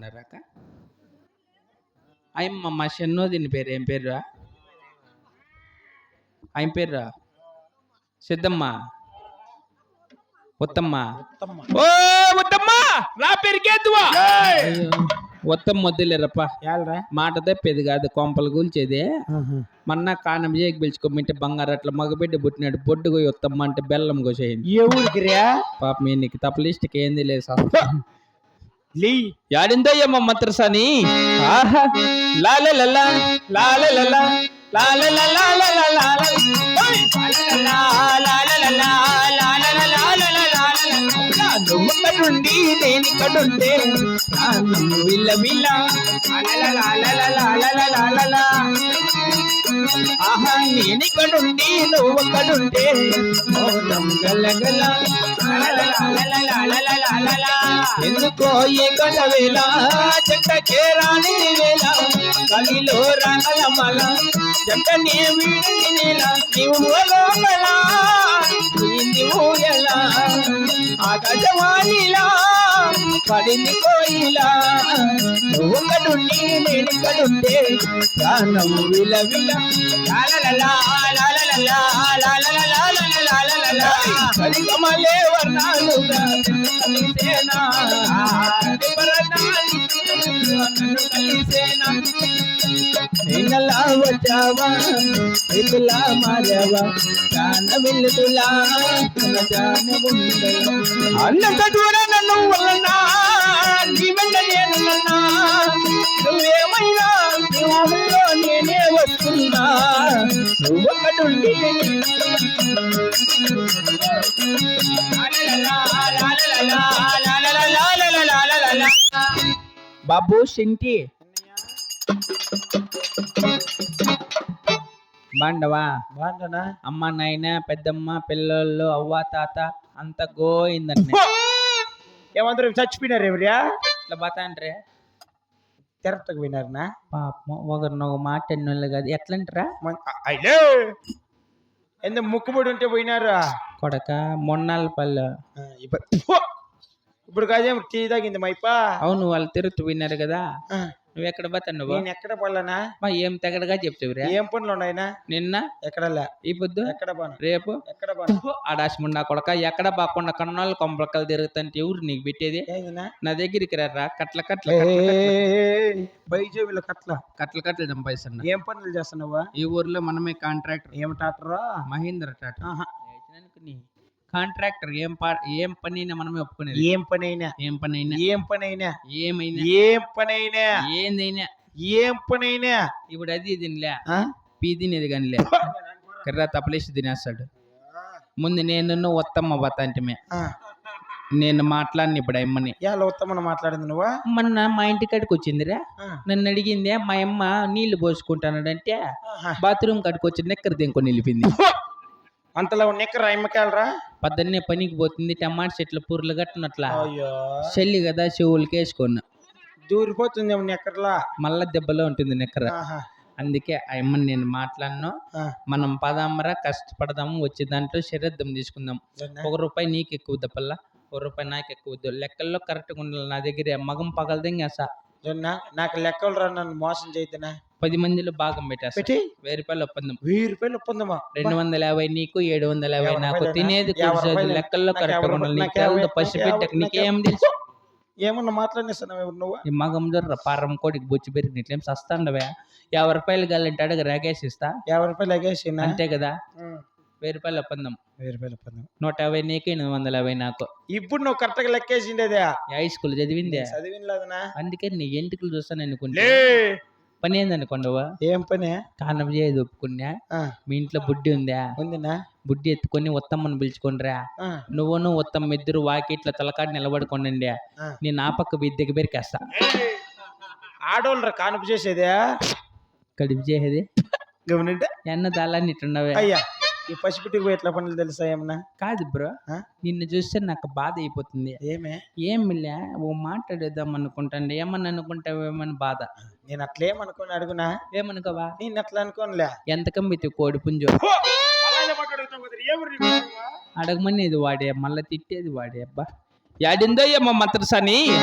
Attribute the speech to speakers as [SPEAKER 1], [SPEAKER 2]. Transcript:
[SPEAKER 1] అన్నారాక అయ్యమ్మ మా షన్నోదిని పేరు ఏం పేరు ఆయన పేరు సిద్ధమ్మ. ఉత్తమ్మ. ఓ ఉత్తమ్మ! రా పెరిగేద్దువా? ఉత్తమ్మ వద్దులేరప్ప. మాట తప్పేది కాదు కొంపలు కూల్చేది. మొన్న కానం చేయకి పిలుచుకోమంటే బంగారు అట్లా మగబిడ్డ పుట్టినాడు బొడ్డు పోయి ఉత్తమ్మ అంటే బెల్లం కోసేయండి.
[SPEAKER 2] ఏ ఊరికి రా?
[SPEAKER 1] పాప మీ నీకు తప్పలిస్ట్కి ఏంది లేదు సార్.
[SPEAKER 2] లీ.
[SPEAKER 1] యాడిందయ్యమ్మ మంత్రసాని? ఆహా. లాలే లలా లాలే లాలలలా, లాలలలా, లాలలలా, నేను ఇక్కడుంటే విల్ల విల్ల. ఆహా నేను ఇక్కడుండి నువ్వు అక్కడుంటే గల గల. ఎందుకో ఈ గడవేళ జంట చేరాని వేళ కలిలో రంగల మల జంట నీ వీడి నేల నీవు లోపల నీంది ఊయల ఆ గజవాణిలా పడింది కోయిలా. నువ్వు కడుండి ప్రాణం విల విల లాలలలా వర్ణాలుగా కలిసేనా కలిసేనా నిన్నలా వచ్చావా? ఇతులా మారావా? జాన వెల్లుతులా అన్నంత దూరం నన్ను బాబు సింటి బాండవా
[SPEAKER 2] బాగుంటానా
[SPEAKER 1] అమ్మ నాయన పెద్దమ్మ పిల్లలు అవ్వ తాత అంత గోయిందంటే
[SPEAKER 2] ఏమందరూ చచ్చిపోయినారు ఎవరియా
[SPEAKER 1] ఇట్లా బాతాంట్రే
[SPEAKER 2] తిరతకు పోయినారనా?
[SPEAKER 1] పాపం ఒకరిని ఒక మాట ఎన్నోళ్ళు కాదు. ఎట్లంటారా?
[SPEAKER 2] అయ్యో! ఎందుకు ముక్కుబడి ఉంటే పోయినారా?
[SPEAKER 1] కొడక మొన్నాళ్ళ పల్లె.
[SPEAKER 2] ఆ, ఇప్పుడు ఫు! ఇప్పుడు కాదేం టీ తాగింది మైపా
[SPEAKER 1] అవును వాళ్ళు తిరుగుతూ విన్నారు కదా. నువ్వు ఎక్కడ పోతావు నువ్వు
[SPEAKER 2] నేను ఎక్కడ పడలేనా?
[SPEAKER 1] మా ఏం తెగడగా చెప్తావురా
[SPEAKER 2] ఏం పనులు ఉన్నాయినా?
[SPEAKER 1] నిన్న?
[SPEAKER 2] ఎక్కడ
[SPEAKER 1] ఈ పొద్దు?
[SPEAKER 2] ఎక్కడ పోను?
[SPEAKER 1] రేపు?
[SPEAKER 2] ఎక్కడ పోను?
[SPEAKER 1] ఆడాసిముండా కొడక. ఎక్కడ బాకుండా కన్నాళ్ళు కొంపలకలు తిరుగుతుంటే ఎవరు నీకు పెట్టేది? నా దగ్గరికి రారా. కట్ల కట్ల
[SPEAKER 2] బైజేబుల కట్ల
[SPEAKER 1] కట్ల. కట్ల. చంపేస్తున్నా
[SPEAKER 2] ఏం పనులు చేస్తున్నావా?
[SPEAKER 1] ఈ ఊర్లో మనమే కాంట్రాక్టర్.
[SPEAKER 2] ఏం టాటరా
[SPEAKER 1] మహేంద్ర టాటా. కాంట్రాక్టర్ ఏం ఏం పని అయినా మనమే ఒప్పుకునేది.
[SPEAKER 2] ఏం పని అయినా
[SPEAKER 1] ఏం పని అయినా
[SPEAKER 2] ఏం పని అయినా
[SPEAKER 1] ఏమైనా.
[SPEAKER 2] ఏం పని అయినా
[SPEAKER 1] ఏందైనా.
[SPEAKER 2] ఏం పని అయినా
[SPEAKER 1] ఇప్పుడు అది తినలే? పీ తినేది కానిలే. కర్రా తప్పలేసి తినేస్తాడు. ముందు నేను ఉత్తమ్మ బతాంటమే. నేను మాట్లాడిన ఇప్పుడు అమ్మని.
[SPEAKER 2] ఎలా ఉత్తమని మాట్లాడింది నువ్వా?
[SPEAKER 1] మొన్న మా ఇంటి కాడికి వచ్చిందిరా. నన్ను అడిగిందే మా అమ్మ నీళ్ళు పోసుకుంటానంటే. బాత్రూమ్ కాడికి వచ్చి నెక్కర దింకొని నిలిపింది.
[SPEAKER 2] అంతలో నెక్కర ఎమ్మకాయలరా
[SPEAKER 1] పొద్దున్నే పనికి పోతుంది టమాటా చెట్లు పూర్లు కట్టినట్లా
[SPEAKER 2] అయ్యో.
[SPEAKER 1] చెల్లి కదా చెవులకి వేసుకున్నా.
[SPEAKER 2] దూరిపోతుంది నెక్కర్లా?
[SPEAKER 1] మళ్ళా దెబ్బలో ఉంటుంది నెక్కర.
[SPEAKER 2] ఆహా.
[SPEAKER 1] అందుకే ఆ అమ్మని నేను మాట్లాడను
[SPEAKER 2] ఆ.
[SPEAKER 1] మనం పదామరా కష్టపడదాము వచ్చే దాంట్లో శరీరం తీసుకుందాం. ఒక రూపాయి నీకు ఎక్కువ దప్పల్లా ఒక రూపాయి నాకు ఎక్కువ వద్దు లెక్కల్లో కరెక్ట్గా ఉండాలి నా దగ్గర మగం పగలదంగా
[SPEAKER 2] జొన్న నాకు లెక్కలు రా నన్ను మోసం చేయొద్దునా
[SPEAKER 1] పది మందిలో భాగం పెట్టేస్తా.
[SPEAKER 2] పెట్టి?
[SPEAKER 1] వెయ్యి రూపాయలు ఒప్పందం.
[SPEAKER 2] వెయ్యి రూపాయలు ఒప్పందమా?
[SPEAKER 1] రెండు వందల యాభై నీకు ఏడు వందల యాభై
[SPEAKER 2] యాభై
[SPEAKER 1] నాకు? తినేది
[SPEAKER 2] యాభై
[SPEAKER 1] కూర్చోదు? లెక్కల్లో
[SPEAKER 2] నాకు యాభై
[SPEAKER 1] ఉండాలి. నీకు
[SPEAKER 2] నాకు యాభై-
[SPEAKER 1] తెలదు పసిబిడ్డకు
[SPEAKER 2] నాకు
[SPEAKER 1] నీకేం
[SPEAKER 2] యాభై-
[SPEAKER 1] తెలుసు?
[SPEAKER 2] ఏమన్నా మాట్లాడిస్తాను ఎవరు నువ్వు?
[SPEAKER 1] ఈ మగం దొర్ర పారం కోడికి బొచ్చి పెరిగి ఇట్లేం సస్తాండవే? యాభై రూపాయలు కావాలంటే అడగ రాగేసి ఇస్తా.
[SPEAKER 2] యాభై రూపాయలు ఎగేసినా
[SPEAKER 1] అంతే కదా? వెయ్యి రూపాయలు ఒప్పందం.
[SPEAKER 2] వెయ్యి రూపాయలు ఒప్పందం.
[SPEAKER 1] నూట యాభై నీకు ఎనిమిది వందల యాభై నాకు.
[SPEAKER 2] ఇప్పుడు నువ్వు కరెక్ట్గా లెక్కేసిండేదే?
[SPEAKER 1] High school చదివిందే?
[SPEAKER 2] చదివినలేదనా
[SPEAKER 1] అందుకే నీ ఎంటికలు చూస్తాను అనుకుంటా
[SPEAKER 2] లే!
[SPEAKER 1] పని ఏందనుకోండవా
[SPEAKER 2] ఏం పని?
[SPEAKER 1] కానం చేయదు ఒప్పుకున్నా? మీ ఇంట్లో బుడ్డి ఉందా?
[SPEAKER 2] ఉందినా.
[SPEAKER 1] బుడ్డి ఎత్తుకొని ఉత్తమ్మని పిలుచుకోండిరా నువ్వును ఉత్తమ్మ ఇద్దరు వాకిట్ల తలకాడు నిలబడుకోండి. నేను ఆ పక్క బిద్దెకి బెరికేస్తా.
[SPEAKER 2] ఆడోళ్ళరా కానుపు చేసేదే?
[SPEAKER 1] కడిపి చేసేది?
[SPEAKER 2] గమనంటే
[SPEAKER 1] ఎన్న దాలాన్ని ఇట్లుండవే
[SPEAKER 2] అయ్యా! ఈ పసిపిటికి పోయి ఎట్లా పనులు తెలుసా ఏమన్నా?
[SPEAKER 1] కాదు బ్రో
[SPEAKER 2] ఆ?
[SPEAKER 1] నిన్ను చూస్తే నాకు బాధ అయిపోతుంది.
[SPEAKER 2] ఏమే?
[SPEAKER 1] ఏం మిల్లే ఓ మాట్లాడేద్దాం అనుకుంటాండి. ఏమని అనుకుంటావేమని బాధ?
[SPEAKER 2] నేను అట్లేమనుకోని అడుగునా?
[SPEAKER 1] ఏమనుకోవా?
[SPEAKER 2] నేను అట్లా అనుకోనిలే.
[SPEAKER 1] ఎంత కమ్మితే కోడి పుంజు? అడగమని ఇది వాడే మళ్ళీ తిట్టేది వాడే అబ్బా. యాడిందో ఏమో మంత్రసాని